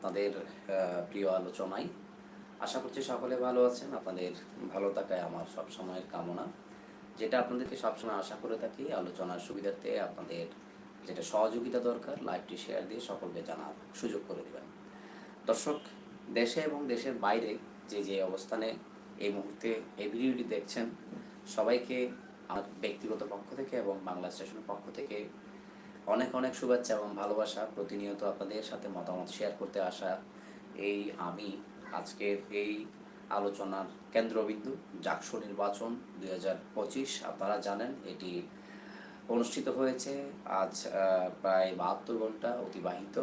আপনাদের প্রিয় আলোচনায়। আশা করছি সকলে ভালো আছেন। আপনাদের ভালো থাকায় আমার সব সময়ের কামনা। যেটা আপনাদেরকে সবসময় আশা করে থাকি, আলোচনার সুবিধার্থে আপনাদের যেটা সহযোগিতা দরকার, লাইভটি শেয়ার দিয়ে সকলকে জানার সুযোগ করে দেবেন। দর্শক, দেশে এবং দেশের বাইরে যে যে অবস্থানে এই মুহূর্তে এই ভিডিওটি দেখছেন, সবাইকে আমার ব্যক্তিগত পক্ষ থেকে এবং বাংলা স্টেশনের পক্ষ থেকে অনেক অনেক শুভেচ্ছা এবং ভালোবাসা প্রতিনিয়ত আপনাদের সাথে মতামত শেয়ার করতে আসা এই আমি আজকের এই আলোচনার কেন্দ্রবিন্দু জাকসু নির্বাচন দুই হাজার পঁচিশ। আপনারা জানেন এটি অনুষ্ঠিত হয়েছে আজ প্রায় বাহাত্তর ঘণ্টা অতিবাহিত।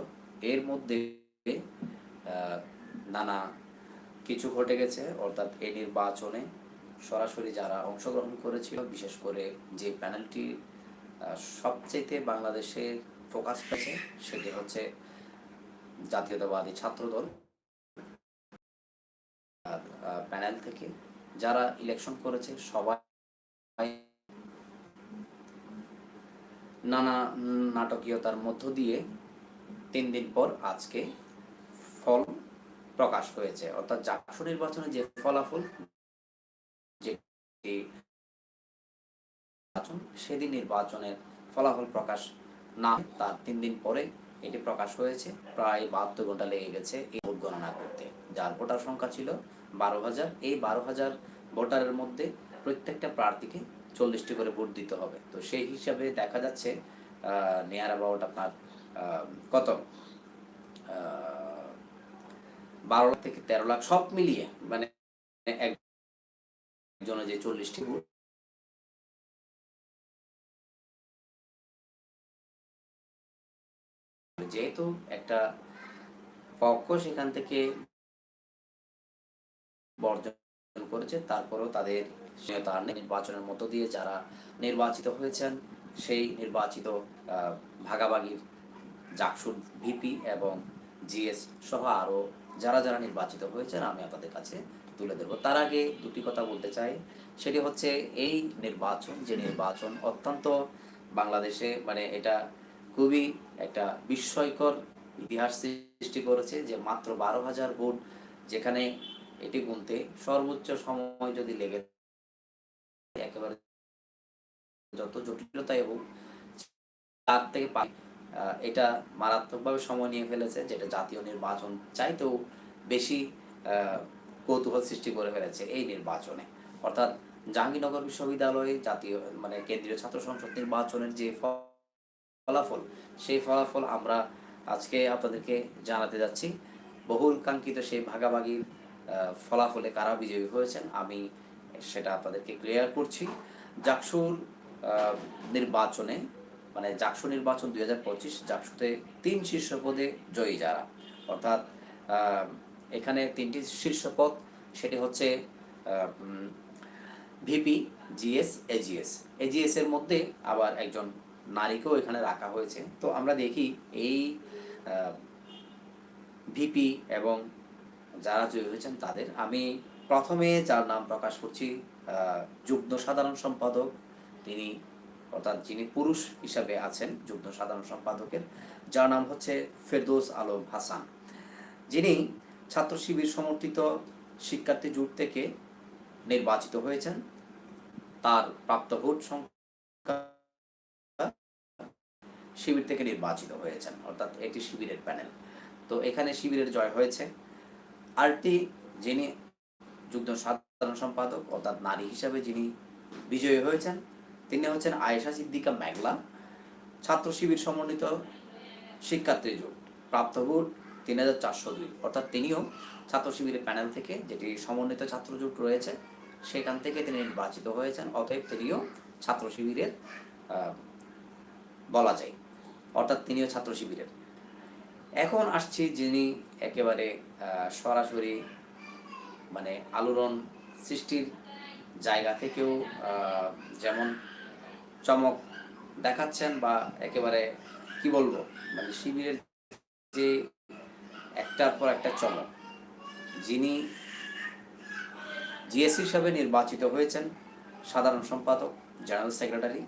এর মধ্যে নানা কিছু ঘটে গেছে। অর্থাৎ এই নির্বাচনে সরাসরি যারা অংশগ্রহণ করেছিল, বিশেষ করে যে প্যানেলটি আহ, সবচেয়ে বাংলাদেশে ফোকাস পেয়েছে সেটি হচ্ছে জাতীয়তাবাদী ছাত্রদল প্যানেল থেকে যারা ইলেকশন করেছে সবাই নানা নাটকীয়তার মধ্য দিয়ে তিন দিন পর আজকে ফল প্রকাশ হয়েছে। অর্থাৎ জাকসু নির্বাচনে যে ফলাফল যেটি নির্বাচন, সেদিন নির্বাচনের ফলাফল প্রকাশ না তার তিন দিন পরে এটি প্রকাশ হয়েছে। প্রায় বাহাত্তর ঘণ্টা লেগে গেছে এই ভোট গণনা করতে। যার ভোটার সংখ্যা ছিল বারো হাজার। এই বারো হাজার ভোটারের মধ্যে প্রত্যেকটা প্রার্থীকে চল্লিশটি করে ভোট দিতে হবে। তো সেই হিসাবে দেখা যাচ্ছে নেয়ার অ্যাবাউট আপনার কত? বারো লাখ থেকে তেরো লাখ, সব মিলিয়ে মানে একজনে যে চল্লিশটি ভোট যেহেতু একটা পক্ষ সেখান থেকে বর্জন করেছে, তারপরেও তাদের তার নির্বাচনের মধ্য দিয়ে যারা নির্বাচিত হয়েছেন, সেই নির্বাচিত ভাগাভাগির জাকসুর ভিপি এবং জিএস সহ আরও যারা যারা নির্বাচিত হয়েছেন, আমি আপনাদের কাছে তুলে দেবো তার আগে দুটি কথা বলতে চাই। সেটি হচ্ছে, এই নির্বাচন, যে নির্বাচন অত্যন্ত বাংলাদেশে মানে এটা খুবই একটা বিস্ময়কর ইতিহাস সৃষ্টি করেছে যে মাত্র বারো হাজার ভোট যেখানে এটি গুনতে সর্বোচ্চ সময় যদি লেগে একেবারে যত জটিলতা এবং তার থেকে এটা মারাত্মকভাবে সময় নিয়ে ফেলেছে, যেটা জাতীয় নির্বাচন চাইতেও বেশি কৌতূহল সৃষ্টি করে ফেলেছে এই নির্বাচনে। অর্থাৎ জাহাঙ্গীরনগর বিশ্ববিদ্যালয়ে জাতীয় মানে কেন্দ্রীয় ছাত্র সংসদ নির্বাচনের যে ফলাফল, সেই ফলাফল আমরা আজকে আপনাদেরকে জানাতে যাচ্ছি। বহুল কাঙ্ক্ষিত সেই ভাগাভাগির ফলাফলে কারা বিজয়ী হয়েছেন, আমি সেটা আপনাদেরকে ক্লিয়ার করছি। জাকসুর নির্বাচনে মানে জাকসু নির্বাচন দুই হাজার পঁচিশ, জাকসুতে তিন শীর্ষ পদে জয়ী যারা। অর্থাৎ এখানে তিনটি শীর্ষ পদ সেটি হচ্ছে ভিপি, জিএস, এজিএস। এজিএস এর মধ্যে আবার একজন নারীকেও এখানে রাখা হয়েছে। তো আমরা দেখি এই ভিপি এবং যারা জয়ী হয়েছেন তাদের। আমি প্রথমে যার নাম প্রকাশ করছি যুগ্ম সাধারণ সম্পাদক। তিনি, অর্থাৎ যিনি পুরুষ হিসাবে আছেন, যুগ্ম সাধারণ সম্পাদকের। যার নাম হচ্ছে ফেরদৌস আলম হাসান। যিনি ছাত্র শিবির সমর্থিত শিক্ষার্থী জোট থেকে নির্বাচিত হয়েছেন। তার প্রাপ্ত ভোট সংখ্যা শিবির থেকে নির্বাচিত হয়েছেন, অর্থাৎ এটি শিবিরের প্যানেল। তো এখানে শিবিরের জয় হয়েছে। আরটি যিনি যুগ্ম সাধারণ সম্পাদক, অর্থাৎ নারী হিসাবে যিনি বিজয়ী হয়েছেন, তিনি হচ্ছেন আয়েশা সিদ্দিকা মেঘলা ছাত্র শিবির সমন্বিত শিক্ষার্থী জোট প্রাপ্ত ভোট তিন হাজার চারশো দুই। অর্থাৎ তিনিও ছাত্র শিবিরের প্যানেল থেকে যেটি সমন্বিত ছাত্র জোট রয়েছে, সেখান থেকে তিনি নির্বাচিত হয়েছেন, অতএব তিনিও ছাত্র শিবিরের বলা যায়। অর্থাৎ তিনিও ছাত্র শিবিরের। এখন আসছি যিনি একেবারে সরাসরি মানে আলোড়ন সৃষ্টির জায়গা থেকেও যেমন চমক দেখাচ্ছেন বা একেবারে কি বলব মানে শিবিরের যে একটার পর একটা চমক, যিনি জিএস হিসাবে নির্বাচিত হয়েছেন, সাধারণ সম্পাদক, জেনারেল সেক্রেটারি,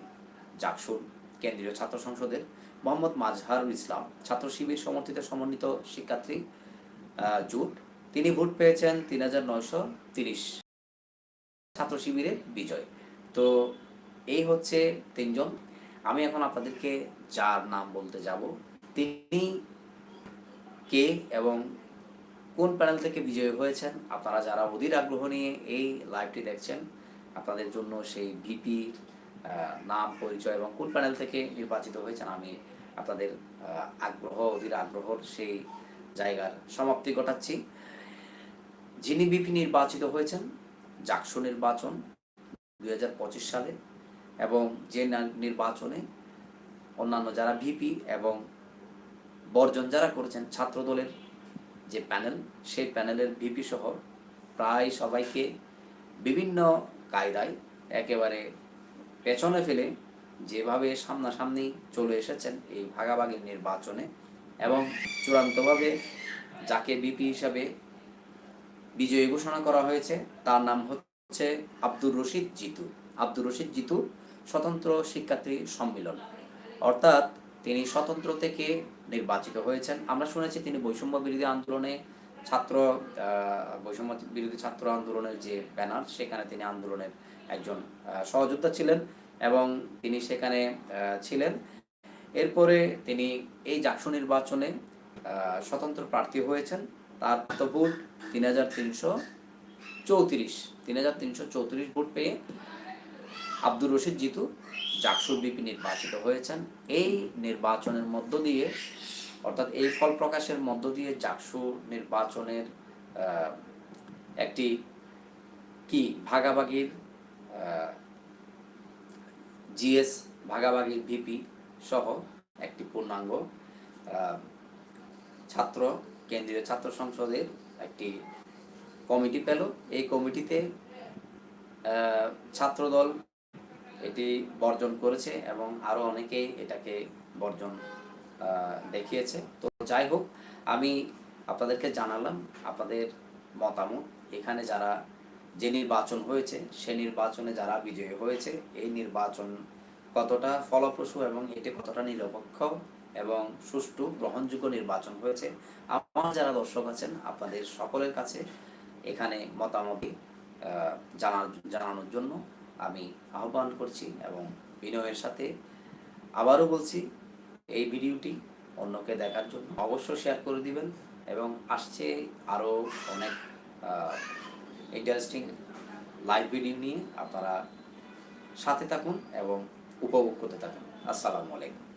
জাকসুর, কেন্দ্রীয় ছাত্র সংসদের মোহাম্মদ মাজহারুল ইসলাম, ছাত্র শিবির সমর্থিত সমন্বিত শিক্ষার্থী জুট। তিনি ভোট পেয়েছেন তিন হাজার নয়শো তিরিশ ছাত্র শিবিরের বিজয়। তো এই হচ্ছে তিনজন। আমি এখন আপনাদেরকে যার নাম বলতে যাব, তিনি কে এবং কোন প্যানেল থেকে বিজয়ী হয়েছেন, আপনারা যারা অধীর আগ্রহ নিয়ে এই লাইভটি দেখছেন, আপনাদের জন্য সেই ভিপির নাম, পরিচয় এবং কোন প্যানেল থেকে নির্বাচিত হয়েছেন আমি আপনাদের আগ্রহ, অধীর আগ্রহর সেই জায়গার সমাপ্তি ঘটাচ্ছি। যিনি বিপি নির্বাচিত হয়েছেন, জাকসু নির্বাচন দুই হাজার পঁচিশ সালে এবং যে নির্বাচনে অন্যান্য যারা ভিপি এবং বর্জন যারা করেছেন ছাত্র দলের যে প্যানেল, সেই প্যানেলের ভিপি সহ প্রায় সবাইকে বিভিন্ন কায়দায় একেবারে পেছনে ফেলে যেভাবে সামনাসামনি চলে এসেছেন এই ভাগাভাগির নির্বাচনে এবং চূড়ান্তভাবে যাকে বিপি হিসাবে বিজয়ী ঘোষণা করা হয়েছে, তার নাম হচ্ছে আব্দুর রশিদ জিতু। আব্দুর রশিদ জিতু স্বতন্ত্র শিক্ষার্থী সম্মেলন। অর্থাৎ তিনি স্বতন্ত্র থেকে নির্বাচিত হয়েছেন। আমরা শুনেছি তিনি বৈষম্য বিরোধী আন্দোলনে ছাত্র বৈষম্য বিরোধী ছাত্র আন্দোলনের যে ব্যানার, সেখানে তিনি আন্দোলনের একজন সহযোদ্ধা ছিলেন এবং তিনি সেখানে ছিলেন। এরপরে তিনি এই জাকসু নির্বাচনে স্বতন্ত্র প্রার্থী হয়েছেন। তার তো ভোট তিন হাজার তিনশো চৌত্রিশ। তিন হাজার তিনশো চৌত্রিশ ভোট পেয়ে আব্দুর রশিদ জিতু জাকসুর বিপি নির্বাচিত হয়েছেন। এই নির্বাচনের মধ্য দিয়ে, অর্থাৎ এই ফল প্রকাশের মধ্য দিয়ে জাকসু নির্বাচনের একটি কি ভাগাভাগির জিএস ভাগাভাগির ভিপি সহ একটি পূর্ণাঙ্গ ছাত্র, কেন্দ্রীয় ছাত্র সংসদের একটি কমিটি পেল। এই কমিটিতে ছাত্রদল এটি বর্জন করেছে এবং আরও অনেকেই এটাকে বর্জন দেখিয়েছে। তো যাই হোক, আমি আপনাদেরকে জানালাম আপনাদের মতামত। এখানে যারা যে নির্বাচন হয়েছে, সে নির্বাচনে যারা বিজয়ী হয়েছে, এই নির্বাচন কতটা ফলপ্রসূ এবং এটি কতটা নিরপেক্ষ এবং সুষ্ঠু গ্রহণযোগ্য নির্বাচন হয়েছে, আমার যারা দর্শক আছেন, আপনাদের সকলের কাছে এখানে মতামত জানার, জানানোর জন্য আমি আহ্বান করছি এবং বিনয়ের সাথে আবারও বলছি, এই ভিডিওটি অন্যকে দেখার জন্য অবশ্যই শেয়ার করে দিবেন এবং আসছে আরও অনেক ইন্টারেস্টিং লাইভ ভিডিও নিয়ে আপনারা সাথে থাকুন এবং উপভোগ করতে থাকুন। আসসালামু আলাইকুম।